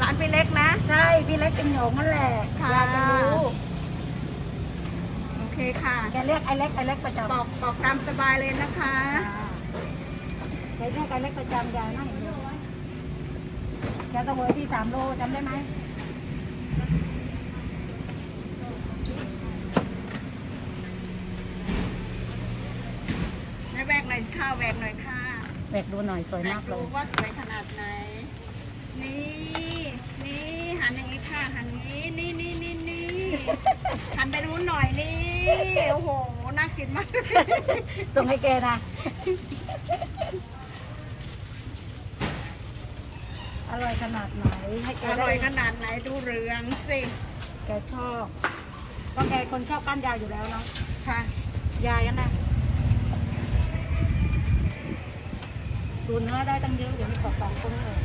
ร้านพี่เล็กนะ ใช่ พี่เล็กเป็นหยงนั่นแหละค่ะ ยายก็รู้โอเคค่ะ แกเรียกไอ้เล็กไอ้เล็กประจำบอกบอกตามสบายเลยนะคะแกเรียกไอ้เล็กประจำยายนั่งอยู่แกเสวยที่สามโลจำได้ไหมให้แวกหน่อยค่ะแวกหน่อยค่ะแบกดูหน่อยสวยแวมากกเลดูยว่าสวยขนาดไหน นี่นี่หันอย่างนี้ค่ะ หันนี้ นี่นี่นี่นี่หันไปนู้นหน่อยนี่ โอ้โห น่ากินมาก ส่งให้แกนะ อร่อยขนาดไหน ให้แกอได้ร่อยขนาดไหนดูเรืองสิแกชอบก็แกคนชอบก้านยาวอยู่แล้วเนาะ ค่ะยายกันนะดูเนื้อได้ตั้งเยอะเดี๋ยวมีกรอบสองคนเลย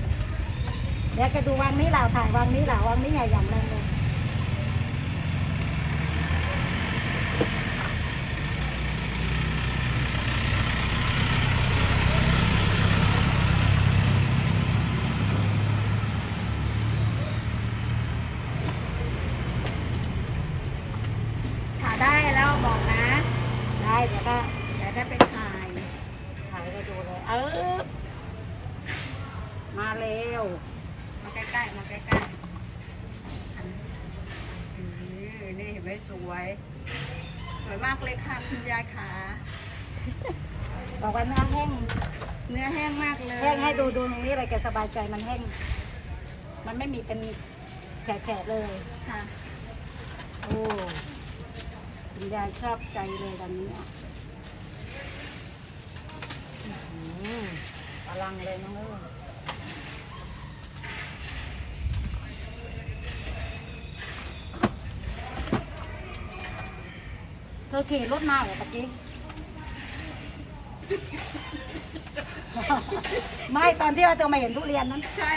เดี๋ยวแกดูวางนี้เหล่าถ่ายวางนี้เหล่าวางนี้ใหญ่อย่างแรงเลย ถ่ายได้แล้ว บอกนะ ได้เดี๋ยวก็เดี๋ยวได้ไปถ่ายถ่ายไปดูเลยเออมาเร็ว มาใกล้ๆมาใกล้ๆอันนี้นี่เห็นไหมสวยสวยมากเลยค่ะคุณยายขาบอกว่าเนื้อแห้งเนื้อแห้งมากเลยแห้งให้ดูดูตรงนี้เลยแกสบายใจมันแห้ง มันไม่มีเป็นแฉะๆเลยค่ะโอ้ คุณยายชอบใจเลยตอนนี้อะอื้อหือพลังเลยน้องเอ้ยเธอขี่รถมาเหรอตะกี้ ไม่ตอนที่ว่าเธอมาเห็นทุเรียนนั้น ใช่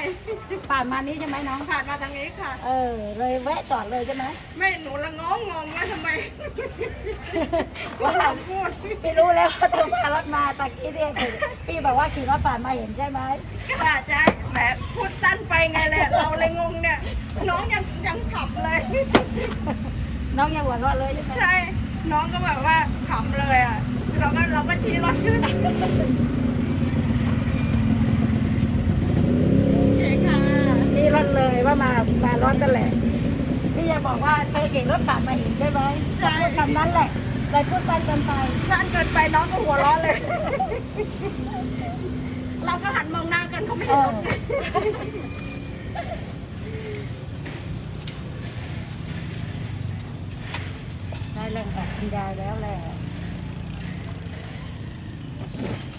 ผ่านมานี้ใช่ไหมน้อง ผ่านมาทางนี้ค่ะ เออ เลยแวะจอดเลยใช่ไหมไม่หนูละงงงงว่าทำไมว่าเราพูดพี่รู้แล้วว่าเธอพารถมาตะกี้เนี่ยพี่บอกว่าขี่รถผ่านมาเห็นใช่ไหมค่ะใช่แหมพูดสั้นไปไงแหละเราเลยงงเนี่ย น้องยังยังขำเลย น้องยังหัวเราะเลยใช่ไหมใช่ น้องก็แบบว่าขำเลยอะ เราก็เราก็ชี้รถขึ้นโอเคค่ะชี้รถเลยว่ามามารถนั่นแหละพี่จะบอกว่าเธอขี่รถผ่านมาเห็นใช่ไหมจะพูดคำนั้นแหละเลยพูดสั้นเกินไปสั้นเกินไปน้องก็หัวเราะเลย เราก็หันมองหน้ากันเขาไม่เอเห็นอได้แรงแบบคุณยายแล้วแหละ Thank you.